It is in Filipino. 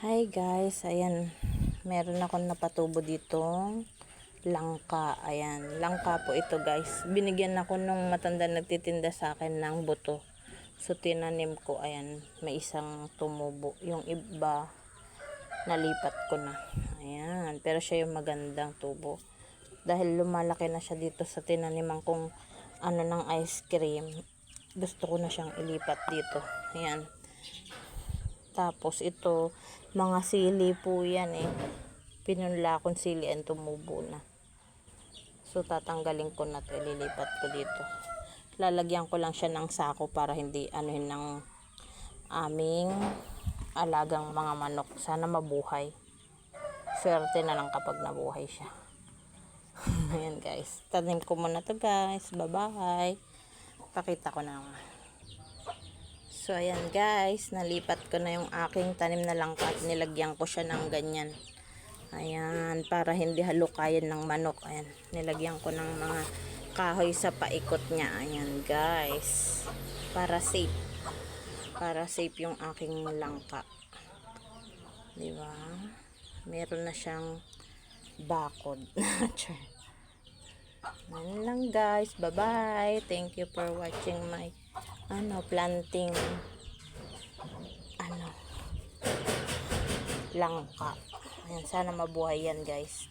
Hi guys, ayan. Meron akong napatubo ditong langka. Ayan, langka po ito guys. Binigyan ako nung matanda nagtitinda sa akin ng buto. So tinanim ko, ayan, may isang tumubo. Yung iba, nalipat ko na. Ayan, pero siya yung magandang tubo. Dahil lumalaki na siya dito sa tinaniman kong ano ng ice cream. Gusto ko na siyang ilipat dito. Ayan. Tapos ito, mga sili po yan eh. Pinunla akong sili and tumubo na. So tatanggalin ko na to, ililipat ko dito. Lalagyan ko lang siya ng sako para hindi anuhin ng aming alagang mga manok. Sana mabuhay. Swerte na lang kapag nabuhay siya. Ayan guys. Tanim ko muna to guys. Bye-bye. Pakita ko na nga. So, ayan guys, nalipat ko na yung aking tanim na langka at nilagyan ko siya ng ganyan. Ayan, para hindi halukayan ng manok. Ayan, nilagyan ko ng mga kahoy sa paikot niya. Ayan guys, para safe. Para safe yung aking langka. Di ba? Meron na siyang bakod. Yan lang guys. Bye-bye. Thank you for watching my ano planting ano langka. Ayan, sana mabuhay yan guys.